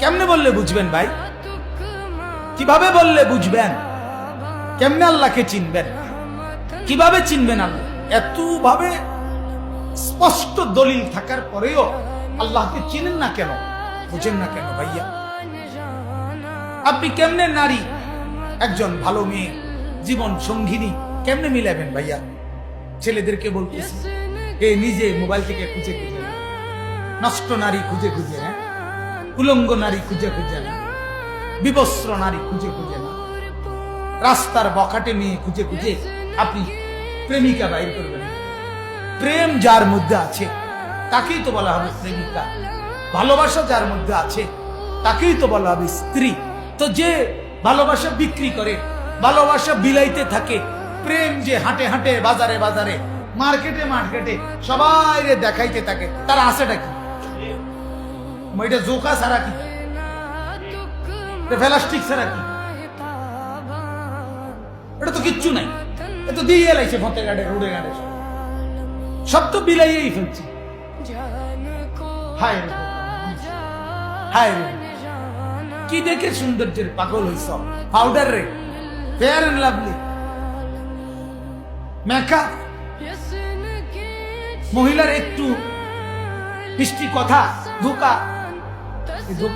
কেমনে বললে বুঝবেন ভাই? কীভাবে বললে বুঝবেন? কেমনে আল্লাহকে চিনবেন? কীভাবে চিনবেন আল্লাহ? এত ভাবে স্পষ্ট দলিল থাকার পরেও আল্লাহকে চিনেন না কেন? বুঝেন না কেন ভাইয়া? আপনি কেমনে নারী, একজন ভালো মেয়ে, জীবন সঙ্গিনী, কেমনে মিলাবেন ভাইয়া? ছেলেদেরকে বলতেছি, এ নিজে মোবাইল থেকে খুঁজে খুঁজে। নষ্ট নারী খুঁজে খুঁজে না উলঙ্গ নারী খুঁজে খুঁজে না, বিবস্ত্র নারী খুঁজে খুঁজে না। রাস্তার বখাটে মেয়ে খুঁজে খুঁজে আপনি প্রেমিকা বাইর করবেন প্রেম যার মধ্যে আছে, তাকেই তো বলা হবে প্রেমিকা। ভালোবাসা যার মধ্যে আছে, তাকেই তো বলা হবে স্ত্রী। তো যে ভালোবাসা বিক্রি করে, ভালোবাসা বিলাইতে থাকে, প্রেম যে হাঁটে হাঁটে, বাজারে বাজারে, মার্কেটে মার্কেটে সবাই দেখাইতে থাকে, তার আশাটা কি? এটা জোকা ছাড়া কি? ফেলাস্টিক ছাড়া কি? এটা তো কিচ্ছু নাই। এ তো দিয়ে লাইছে ফতে গাড়ে রোডে গাড়ে সব। তো বিলাইয়েই ফেলছি। হায় হায় রে। কি দেখে সৌন্দর্যের পাগল হইছ পাউডার রে। ফেয়ার এন্ড লাভলি মেকআপ মহিলার একটু মিষ্টি কথা, ধোকা। Itu,